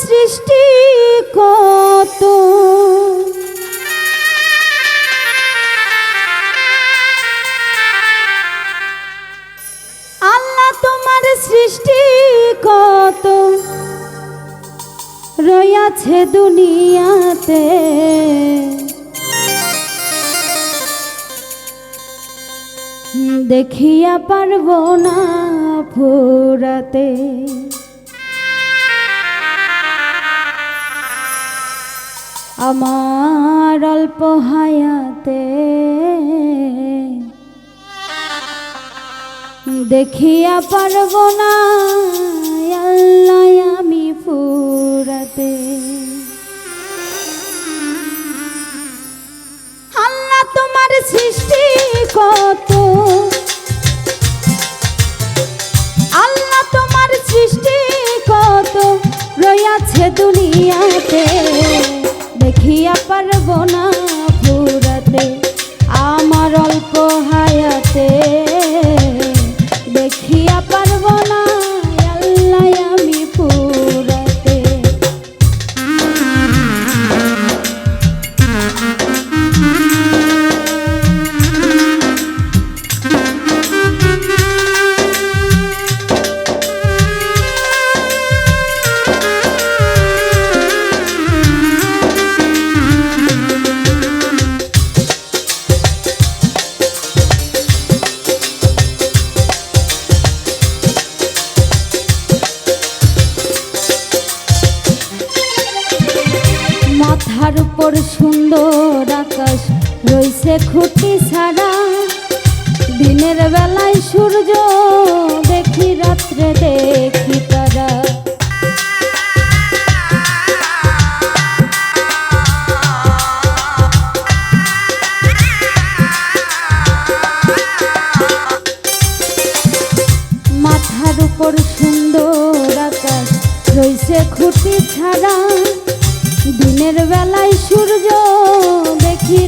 সৃষ্টি কত? আল্লাহ তোমার সৃষ্টি কত? রয়াছে দুনিয়াতে। দেখিয়া পারব না ফুরাতে। আমার অল্প হায়াতে দেখিয়া পারব না, আল্লাহ আমি ফুরাতে। আল্লাহ তোমার সৃষ্টি কত? আল্লাহ তোমার সৃষ্টি কত? রয়াছে দুনিয়াতে। দেখিয়া পারব না পুরাতে আমার অল্প হায়াতে। রইছে খুঁটি ছাড়া দিনের বেলায় সূর্য দেখি, রাত্রে দেখি তারা। মাথার উপর সুন্দর আকাশ রইছে খুঁটি ছাড়া। দিনের বেলায় সূর্য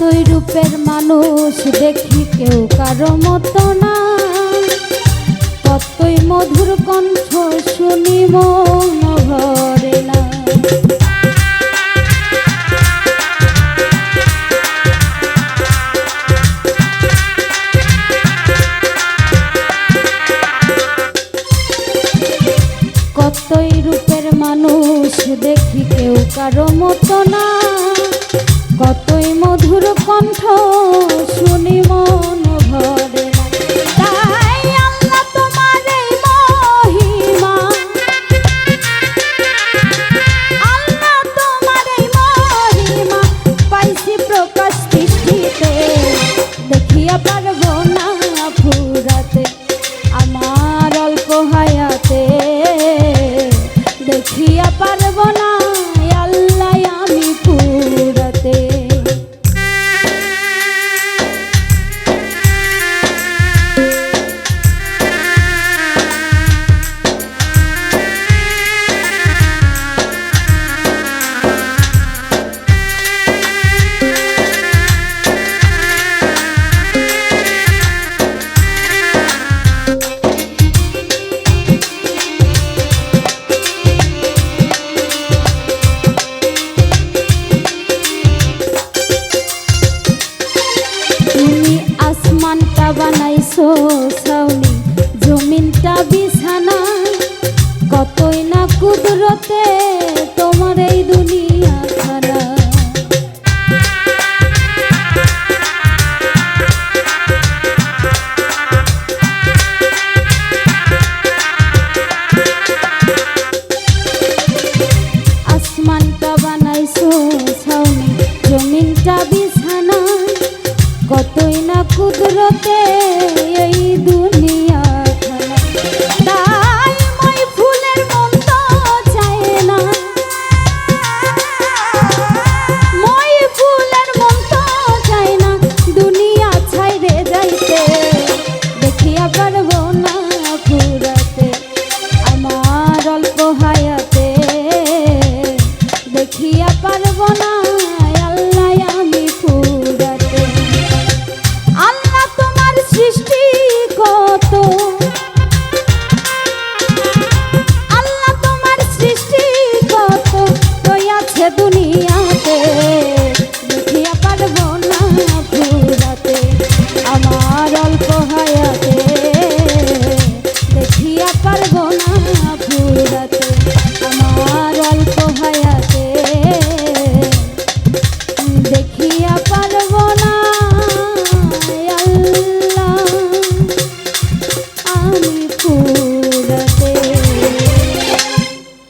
কতই রূপের মানুষ দেখি কেউ কারও মতো না। কতই মধুর কণ্ঠ শুনি মন ভরে না। কতই রূপের মানুষ দেখি কেউ কারও মতো না। কতই মধুর কণ্ঠ শুনি কুদরতে তোমার এই দুনিয়া খানা